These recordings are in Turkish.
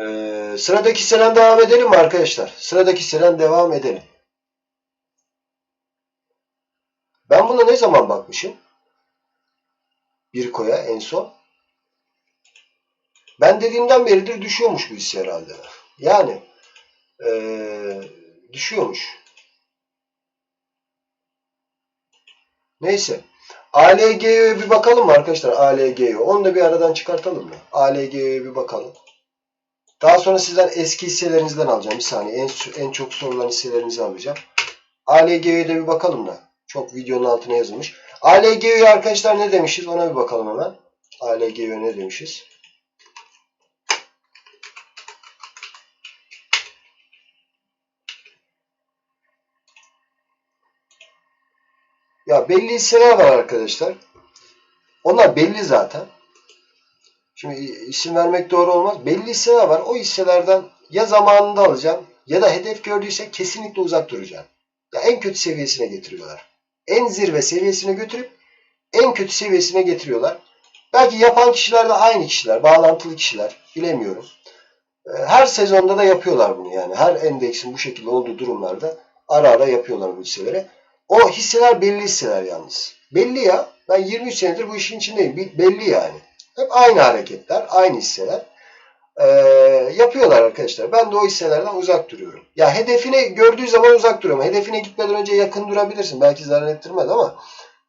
Ee, sıradaki hisseden devam edelim mi arkadaşlar? Sıradaki hisseden devam edelim. Ben buna ne zaman bakmışım? Bir koya en son. Ben dediğimden beridir düşüyormuş bu hisse herhalde. Yani ee, düşüyormuş. Neyse. ALG'ye bir bakalım mı arkadaşlar? ALG'ye. Onu da bir aradan çıkartalım mı? ALG'ye bir bakalım. Daha sonra sizden eski hisselerinizden alacağım. Bir saniye. En, en çok sorulan hisselerinizi alacağım. ALG'ye de bir bakalım da. Çok videonun altına yazılmış. ALG'ye arkadaşlar ne demişiz? Ona bir bakalım hemen. ALG'ye ne demişiz? Ya belli hisseler var arkadaşlar. Onlar belli zaten. Şimdi isim vermek doğru olmaz. Belli hisseler var. O hisselerden ya zamanında alacağım ya da hedef gördüyse kesinlikle uzak duracağım. Ya en kötü seviyesine getiriyorlar. En zirve seviyesine götürüp en kötü seviyesine getiriyorlar. Belki yapan kişiler de aynı kişiler, bağlantılı kişiler. Bilemiyorum. Her sezonda da yapıyorlar bunu yani. Her endeksin bu şekilde olduğu durumlarda ara ara yapıyorlar bu hisselere. O hisseler belli hisseler yalnız. Belli ya. Ben 23 senedir bu işin içindeyim. Belli yani. Hep aynı hareketler, aynı hisseler. Ee, yapıyorlar arkadaşlar. Ben de o hisselerden uzak duruyorum. Ya hedefini gördüğü zaman uzak duruyorum. Hedefine gitmeden önce yakın durabilirsin. Belki zarar ettirmez ama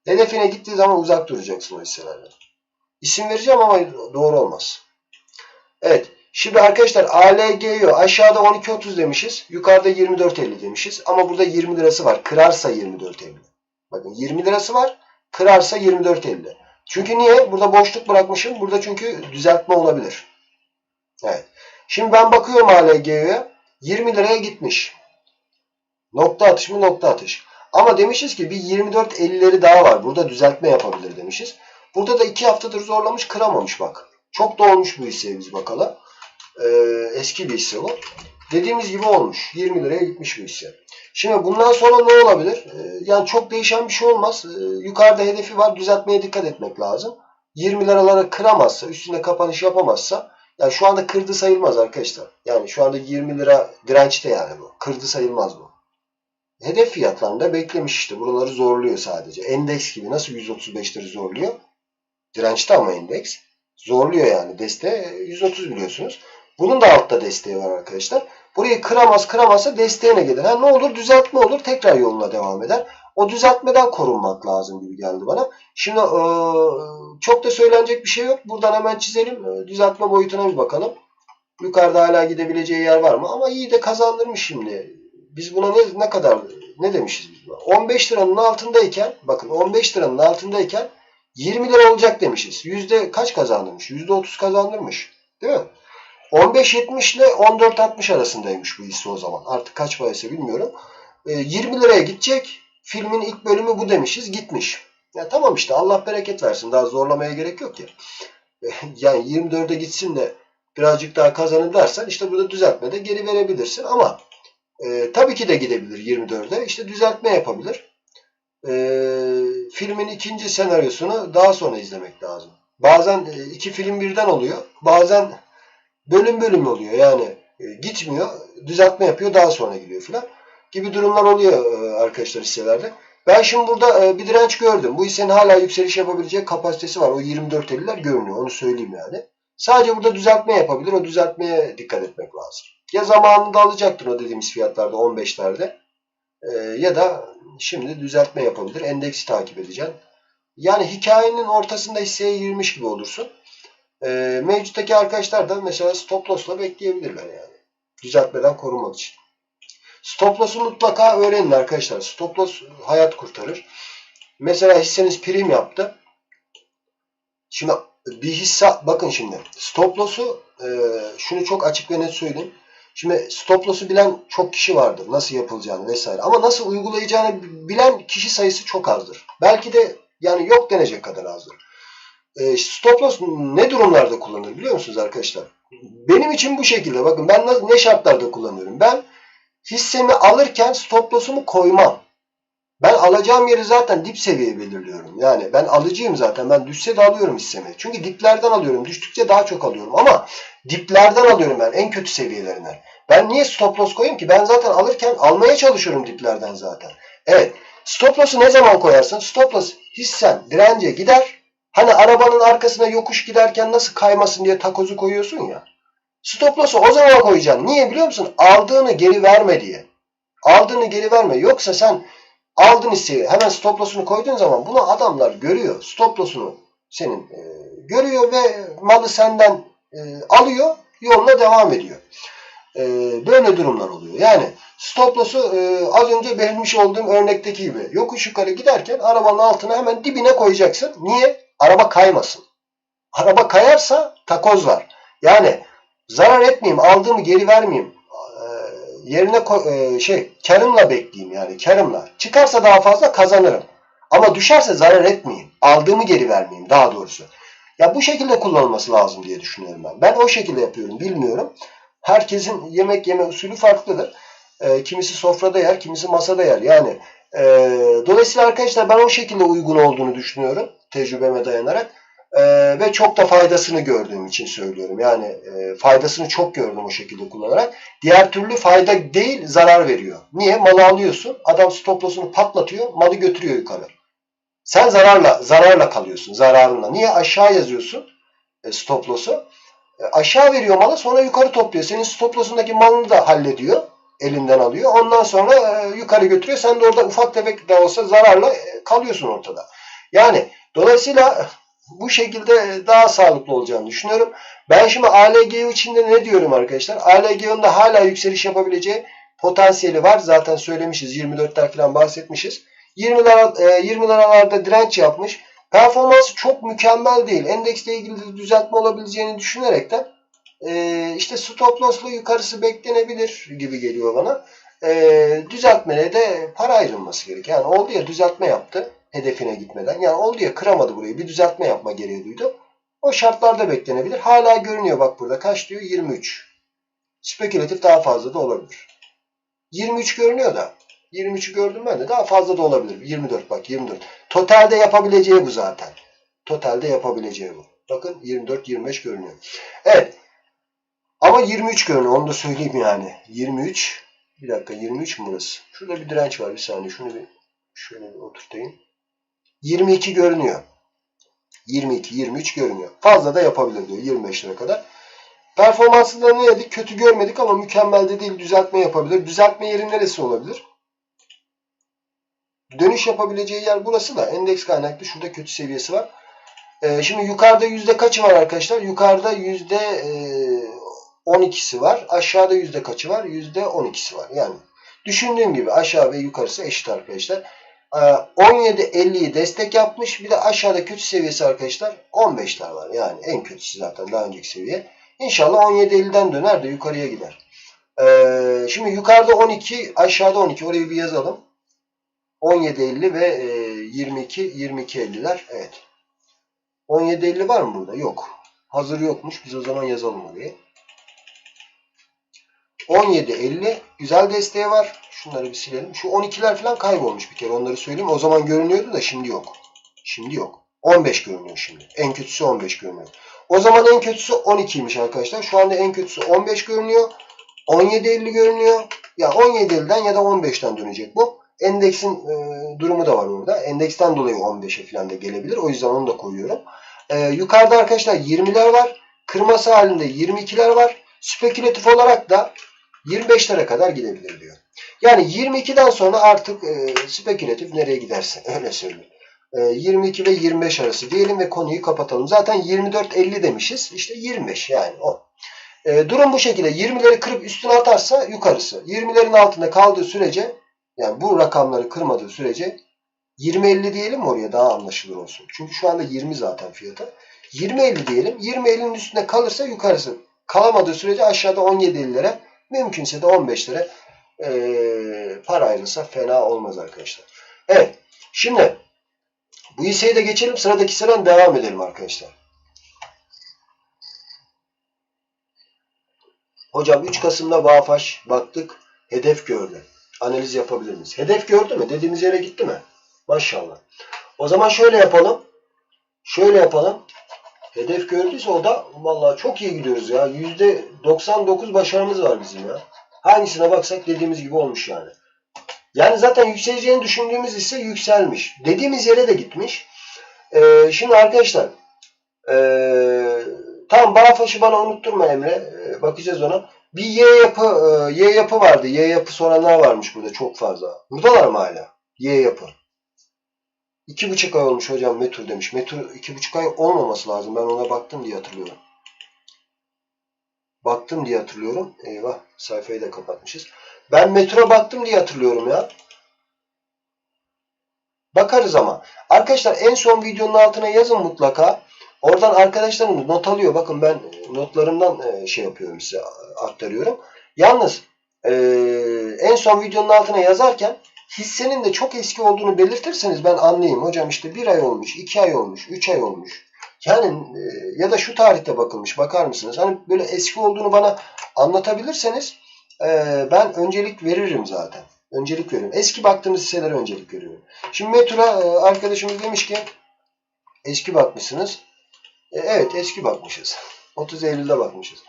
hedefine gittiği zaman uzak duracaksın o hisselerden. İsim vereceğim ama doğru olmaz. Evet. Şimdi arkadaşlar ALGO aşağıda 12.30 demişiz. Yukarıda 24.50 demişiz. Ama burada 20 lirası var. Kırarsa 24.50. Bakın 20 lirası var. Kırarsa 24.50. Çünkü niye? Burada boşluk bırakmışım. Burada çünkü düzeltme olabilir. Evet. Şimdi ben bakıyorum ALG'ye. 20 liraya gitmiş. Nokta atış mı? Nokta atış. Ama demişiz ki bir 24.50'leri daha var. Burada düzeltme yapabilir demişiz. Burada da 2 haftadır zorlamış kıramamış bak. Çok da olmuş bu hisseye biz bakalım. Ee, eski bir hisse bu. Dediğimiz gibi olmuş. 20 liraya gitmiş bu hisse. Şimdi bundan sonra ne olabilir? Ee, yani çok değişen bir şey olmaz. Ee, yukarıda hedefi var. Düzeltmeye dikkat etmek lazım. 20 liralara kıramazsa, üstünde kapanış yapamazsa yani şu anda kırdı sayılmaz arkadaşlar. Yani şu anda 20 lira dirençte yani bu. Kırdı sayılmaz bu. Hedef fiyatlarında beklemiş işte. Buraları zorluyor sadece. Endeks gibi nasıl 135'leri zorluyor? Dirençte ama endeks. Zorluyor yani. Desteği 130 biliyorsunuz. Bunun da altta desteği var arkadaşlar. Burayı kıramaz kıramazsa desteğine gelir. Ha, ne olur düzeltme olur tekrar yoluna devam eder. O düzeltmeden korunmak lazım gibi geldi bana. Şimdi e, çok da söylenecek bir şey yok. Buradan hemen çizelim. E, düzeltme boyutuna bir bakalım. Yukarıda hala gidebileceği yer var mı? Ama iyi de kazandırmış şimdi. Biz buna ne, ne kadar ne demişiz biz buna? 15 liranın altındayken bakın 15 liranın altındayken 20 lira olacak demişiz. Yüzde kaç kazandırmış? Yüzde 30 kazandırmış. Değil mi? 15.70 ile 14.60 arasındaymış bu hisse o zaman. Artık kaç paraysa bilmiyorum. E, 20 liraya gidecek. Filmin ilk bölümü bu demişiz. Gitmiş. Ya tamam işte Allah bereket versin. Daha zorlamaya gerek yok ya. E, yani 24'e gitsin de birazcık daha kazanın dersen işte burada düzeltmede geri verebilirsin ama e, tabii ki de gidebilir 24'e. İşte düzeltme yapabilir. E, filmin ikinci senaryosunu daha sonra izlemek lazım. Bazen e, iki film birden oluyor. Bazen bölüm bölüm oluyor. Yani e, gitmiyor, düzeltme yapıyor, daha sonra gidiyor filan gibi durumlar oluyor e, arkadaşlar hisselerde. Ben şimdi burada e, bir direnç gördüm. Bu hissenin hala yükseliş yapabilecek kapasitesi var. O 24.50'ler görünüyor. Onu söyleyeyim yani. Sadece burada düzeltme yapabilir. O düzeltmeye dikkat etmek lazım. Ya zamanında alacaktır o dediğimiz fiyatlarda 15'lerde. E, ya da şimdi düzeltme yapabilir. Endeksi takip edeceksin. Yani hikayenin ortasında hisseye girmiş gibi olursun. E, mevcuttaki arkadaşlar da mesela stop loss'la bekleyebilirler yani. Düzeltmeden korunmak için. Stop loss'u mutlaka öğrenin arkadaşlar. Stop loss hayat kurtarır. Mesela hisseniz prim yaptı. Şimdi bir hisse bakın şimdi stop loss'u e, şunu çok açık ve net söyleyeyim. Şimdi stop loss'u bilen çok kişi vardır. Nasıl yapılacağını vesaire. Ama nasıl uygulayacağını bilen kişi sayısı çok azdır. Belki de yani yok denecek kadar azdır. E, stop loss ne durumlarda kullanılır biliyor musunuz arkadaşlar? Benim için bu şekilde. Bakın ben ne şartlarda kullanıyorum. Ben hissemi alırken stop loss'umu koymam. Ben alacağım yeri zaten dip seviye belirliyorum. Yani ben alıcıyım zaten. Ben düşse de alıyorum hissemi. Çünkü diplerden alıyorum. Düştükçe daha çok alıyorum. Ama diplerden alıyorum ben en kötü seviyelerinden. Ben niye stop loss koyayım ki? Ben zaten alırken almaya çalışıyorum diplerden zaten. Evet. Stop loss'u ne zaman koyarsın? Stop loss hissen dirence gider. Hani arabanın arkasına yokuş giderken nasıl kaymasın diye takozu koyuyorsun ya. Stop loss'u o zaman koyacaksın. Niye biliyor musun? Aldığını geri verme diye. Aldığını geri verme. Yoksa sen aldın hisseyi hemen stop loss'unu koyduğun zaman bunu adamlar görüyor. Stop loss'unu senin e, görüyor ve malı senden e, alıyor. Yoluna devam ediyor. E, böyle durumlar oluyor. Yani stop loss'u e, az önce vermiş olduğum örnekteki gibi yokuş yukarı giderken arabanın altına hemen dibine koyacaksın. Niye? Araba kaymasın. Araba kayarsa takoz var. Yani zarar etmeyeyim, aldığımı geri vermeyeyim. E, yerine e, şey karımla bekleyeyim yani karımla. Çıkarsa daha fazla kazanırım. Ama düşerse zarar etmeyeyim. Aldığımı geri vermeyeyim daha doğrusu. Ya bu şekilde kullanılması lazım diye düşünüyorum ben. Ben o şekilde yapıyorum. Bilmiyorum. Herkesin yemek yeme usulü farklıdır. E, kimisi sofrada yer, kimisi masada yer. Yani e, dolayısıyla arkadaşlar ben o şekilde uygun olduğunu düşünüyorum. Tecrübeme dayanarak. E, ve çok da faydasını gördüğüm için söylüyorum. Yani e, faydasını çok gördüm o şekilde kullanarak. Diğer türlü fayda değil zarar veriyor. Niye? Malı alıyorsun. Adam stop loss'unu patlatıyor. Malı götürüyor yukarı. Sen zararla zararla kalıyorsun. Zararınla. Niye? Aşağı yazıyorsun e, stop. E, aşağı veriyor malı sonra yukarı topluyor. Senin stop loss'undaki malını da hallediyor. Elinden alıyor. Ondan sonra e, yukarı götürüyor. Sen de orada ufak tefek de olsa zararla e, kalıyorsun ortada. Yani dolayısıyla bu şekilde daha sağlıklı olacağını düşünüyorum. Ben şimdi ALGO içinde ne diyorum arkadaşlar? ALGO'nun da hala yükseliş yapabileceği potansiyeli var. Zaten söylemişiz. 24'ler falan bahsetmişiz. 20 lira, 20 liralarda direnç yapmış. Performansı çok mükemmel değil. Endeksle ilgili de düzeltme olabileceğini düşünerekten e, işte stop loss'la yukarısı beklenebilir gibi geliyor bana. E, düzeltmeye de para ayrılması gerek. Yani oldu ya düzeltme yaptı hedefine gitmeden. Yani oldu ya kıramadı burayı. Bir düzeltme yapma gereği duydu. O şartlarda beklenebilir. Hala görünüyor bak burada. Kaç diyor? 23. Spekülatif daha fazla da olabilir. 23 görünüyor da. 23'ü gördüm ben de. Daha fazla da olabilir. 24 bak 24. Totalde yapabileceği bu zaten. Totalde yapabileceği bu. Bakın 24-25 görünüyor. Evet. Ama 23 görünüyor. Onu da söyleyeyim yani. 23. Bir dakika 23 mi burası? Şurada bir direnç var. Bir saniye. Şunu bir şöyle bir oturtayım. 22 görünüyor. 22-23 görünüyor. Fazla da yapabilir diyor 25 lira kadar. Performansında ne dedik? Kötü görmedik ama mükemmel de değil. Düzeltme yapabilir. Düzeltme yeri neresi olabilir? Dönüş yapabileceği yer burası da. Endeks kaynaklı. Şurada kötü seviyesi var. Ee, şimdi yukarıda yüzde kaçı var arkadaşlar? Yukarıda yüzde e, 12'si var. Aşağıda yüzde kaçı var? Yüzde 12'si var. Yani düşündüğüm gibi aşağı ve yukarısı eşit arkadaşlar. 17.50'yi destek yapmış. Bir de aşağıda kötü seviyesi arkadaşlar 15'ler var. Yani en kötüsü zaten daha önceki seviye. İnşallah 17.50'den döner de yukarıya gider. Ee, şimdi yukarıda 12, aşağıda 12. Orayı bir yazalım. 17.50 ve e, 22, 22.50'ler. Evet. 17.50 var mı burada? Yok. Hazır yokmuş. Biz o zaman yazalım oraya. 17.50 güzel desteği var. Şunları bir silelim. Şu 12'ler falan kaybolmuş bir kere. Onları söyleyeyim. O zaman görünüyordu da şimdi yok. Şimdi yok. 15 görünüyor şimdi. En kötüsü 15 görünüyor. O zaman en kötüsü 12'ymiş arkadaşlar. Şu anda en kötüsü 15 görünüyor. 17.50 görünüyor. Ya 17.50'den ya da 15'ten dönecek bu. Endeksin e, durumu da var orada. Endeksten dolayı 15'e falan da gelebilir. O yüzden onu da koyuyorum. E, yukarıda arkadaşlar 20'ler var. Kırması halinde 22'ler var. Spekülatif olarak da 25'lere kadar gidebilir diyor. Yani 22'den sonra artık e, spekülatif nereye giderse öyle söyleyeyim. E, 22 ve 25 arası diyelim ve konuyu kapatalım. Zaten 24-50 demişiz. İşte 25 yani o. E, durum bu şekilde. 20'leri kırıp üstüne atarsa yukarısı. 20'lerin altında kaldığı sürece yani bu rakamları kırmadığı sürece 20-50 diyelim mi oraya daha anlaşılır olsun. Çünkü şu anda 20 zaten fiyatı. 20-50 diyelim. 20-50'nin üstünde kalırsa yukarısı. Kalamadığı sürece aşağıda 17-50'lere mümkünse de 15'lere e, para ayrılsa fena olmaz arkadaşlar. Evet. Şimdi bu hisseyi de geçelim. Sıradaki sıradan devam edelim arkadaşlar. Hocam 3 Kasım'da Vafaş baktık. Hedef gördü. analiz yapabilir miyiz? Hedef gördü mü? Dediğimiz yere gitti mi? Maşallah. O zaman şöyle yapalım. Şöyle yapalım. Hedef gördüyse o da vallahi çok iyi gidiyoruz ya. %99 başarımız var bizim ya. Hangisine baksak dediğimiz gibi olmuş yani. Yani zaten yükseleceğini düşündüğümüz ise yükselmiş. Dediğimiz yere de gitmiş. Ee, şimdi arkadaşlar ee, tam Bağfaş'ı bana unutturma Emre. Ee, bakacağız ona. Bir Y yapı e, Y yapı vardı. Y yapı soranlar varmış burada çok fazla. Buradalar mı hala? Y yapı. İki buçuk ay olmuş hocam Metur demiş. Metur iki buçuk ay olmaması lazım. Ben ona baktım diye hatırlıyorum. Baktım diye hatırlıyorum. Eyvah sayfayı da kapatmışız. Ben Metur'a baktım diye hatırlıyorum ya. Bakarız ama. Arkadaşlar en son videonun altına yazın mutlaka. Oradan arkadaşlarımız not alıyor. Bakın ben notlarımdan e, şey yapıyorum size aktarıyorum. Yalnız e, en son videonun altına yazarken hissenin de çok eski olduğunu belirtirseniz ben anlayayım. Hocam işte bir ay olmuş, iki ay olmuş, üç ay olmuş. Yani e, ya da şu tarihte bakılmış bakar mısınız? Hani böyle eski olduğunu bana anlatabilirseniz e, ben öncelik veririm zaten. Öncelik veriyorum. Eski baktığımız hisselere öncelik veriyorum. Şimdi Metura e, arkadaşımız demiş ki eski bakmışsınız. Evet eski bakmışız. 30 Eylül'de bakmışız.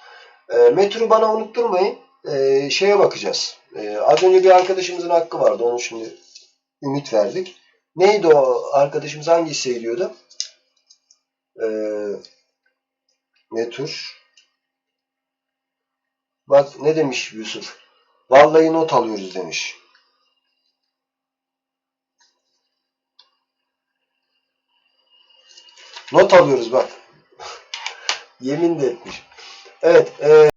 Metur'u bana unutturmayın. Şeye bakacağız. E, az önce bir arkadaşımızın hakkı vardı. Onu şimdi ümit verdik. Neydi o arkadaşımız hangi hisseyi diyordu? E, Metur. Bak ne demiş Yusuf? Vallahi not alıyoruz demiş. Not alıyoruz bak. Yemin de etmiş. Evet. E,